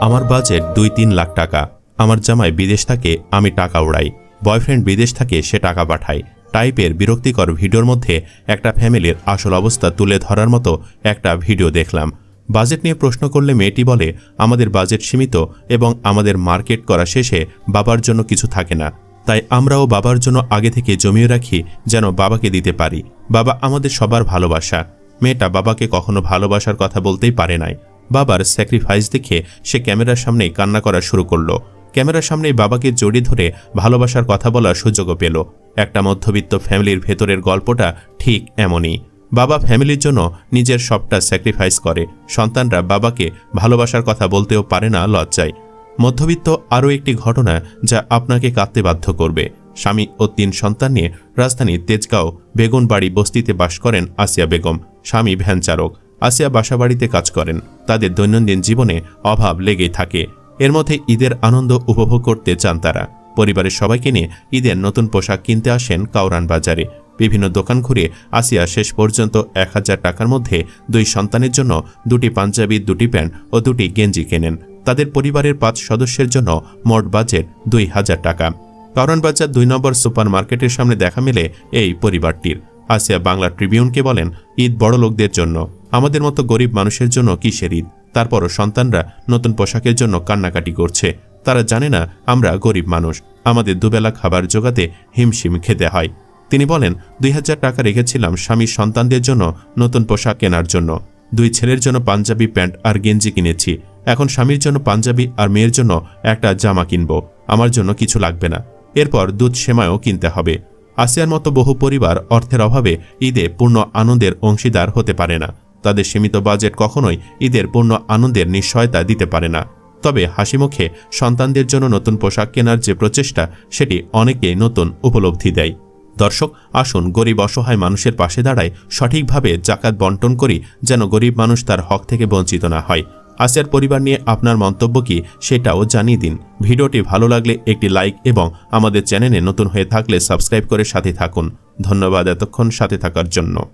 আমার বাজেট দুই তিন লাখ টাকা। আমার জামাই বিদেশ থাকে, আমি টাকা উড়াই। বয়ফ্রেন্ড বিদেশ থাকে, সে টাকা পাঠায়। টাইপের বিরক্তিকর ভিডিওর মধ্যে একটা ফ্যামিলির আসল অবস্থা তুলে ধরার মতো একটা ভিডিও দেখলাম। বাজেট নিয়ে প্রশ্ন করলে মেয়েটি বলে, আমাদের বাজেট সীমিত এবং আমাদের মার্কেট করা শেষে বাবার জন্য কিছু থাকে না। তাই আমরাও বাবার জন্য আগে থেকে জমিয়ে রাখি, যেন বাবাকে দিতে পারি। বাবা আমাদের সবার ভালোবাসা। মেয়েটা বাবাকে কখনো ভালোবাসার কথা বলতেই পারে নাই। বাবার স্যাক্রিফাইস দেখে সে ক্যামেরার সামনেই কান্না করা শুরু করল। ক্যামেরার সামনেই বাবাকে জড়িয়ে ধরে ভালোবাসার কথা বলার সুযোগও পেল। একটা মধ্যবিত্ত ফ্যামিলির ভেতরের গল্পটা ঠিক এমনই। বাবা ফ্যামিলির জন্য নিজের সবটা স্যাক্রিফাইস করে। সন্তানরা বাবাকে ভালোবাসার কথা বলতেও পারে না লজ্জায়। মধ্যবিত্ত আরও একটি ঘটনা যা আপনাকে কাঁদতে বাধ্য করবে। স্বামী ও তিন সন্তান নিয়ে রাজধানীর তেজগাঁও বেগুনবাড়ি বস্তিতে বাস করেন আসিয়া বেগম। স্বামী ভ্যান চালক আসিয়া বাসাবাড়িতে কাজ করেন। তাদের দৈনন্দিন জীবনে অভাব লেগেই থাকে। এর মধ্যে ঈদের আনন্দ উপভোগ করতে চান তারা। পরিবারের সবাইকে নিয়ে ঈদের নতুন পোশাক কিনতে আসেন কাউরান বাজারে। বিভিন্ন দোকান ঘুরে আসিয়া শেষ পর্যন্ত এক হাজার টাকার মধ্যে দুই সন্তানের জন্য দুটি পাঞ্জাবি, দুটি প্যান্ট ও দুটি গেঞ্জি কেনেন। তাদের পরিবারের পাঁচ সদস্যের জন্য মোট বাজেট দুই হাজার টাকা। কারণ বাজার দুই নম্বর সুপার মার্কেটের সামনে দেখা মেলে এই পরিবারটির। আসিয়া বাংলা ট্রিবিউনকে বলেন, ঈদ বড় লোকদের জন্য। আমাদের মতো গরিব মানুষের জন্য কিসের ঈদ তারপরও সন্তানরা নতুন পোশাকের জন্য কান্নাকাটি করছে। তারা জানে না আমরা গরিব মানুষ। আমাদের দুবেলা খাবার জোগাতে হিমশিম খেতে হয়। তিনি বলেন, দুই হাজার টাকা রেখেছিলাম স্বামীর সন্তানদের জন্য নতুন পোশাক কেনার জন্য। দুই ছেলের জন্য পাঞ্জাবি প্যান্ট আর গেঞ্জি কিনেছি। এখন স্বামীর জন্য পাঞ্জাবি আর মেয়ের জন্য একটা জামা কিনব। আমার জন্য কিছু লাগবে না। এরপর দুধ সেমায়ও কিনতে হবে। আসিয়ার মতো বহু পরিবার অর্থের অভাবে ঈদে পূর্ণ আনন্দের অংশীদার হতে পারে না। তাদের সীমিত বাজেট কখনোই ঈদের পূর্ণ আনন্দের নিশ্চয়তা দিতে পারে না। তবে হাসিমুখে সন্তানদের জন্য নতুন পোশাক কেনার যে প্রচেষ্টা, সেটি অনেকেই নতুন উপলব্ধি দেয়। দর্শক, আসুন গরিব অসহায় মানুষের পাশে দাঁড়ায় সঠিকভাবে জাকাত বন্টন করি যেন গরিব মানুষ তার হক থেকে বঞ্চিত না হয়। আসিয়ার পরিবার নিয়ে আপনার মন্তব্য কি, সেটাও জানিয়ে দিন। ভিডিওটি ভালো লাগলে একটি লাইক এবং আমাদের চ্যানেলে নতুন হয়ে থাকলে সাবস্ক্রাইব করে সাথে থাকুন। ধন্যবাদ এতক্ষণ সাথে থাকার জন্য।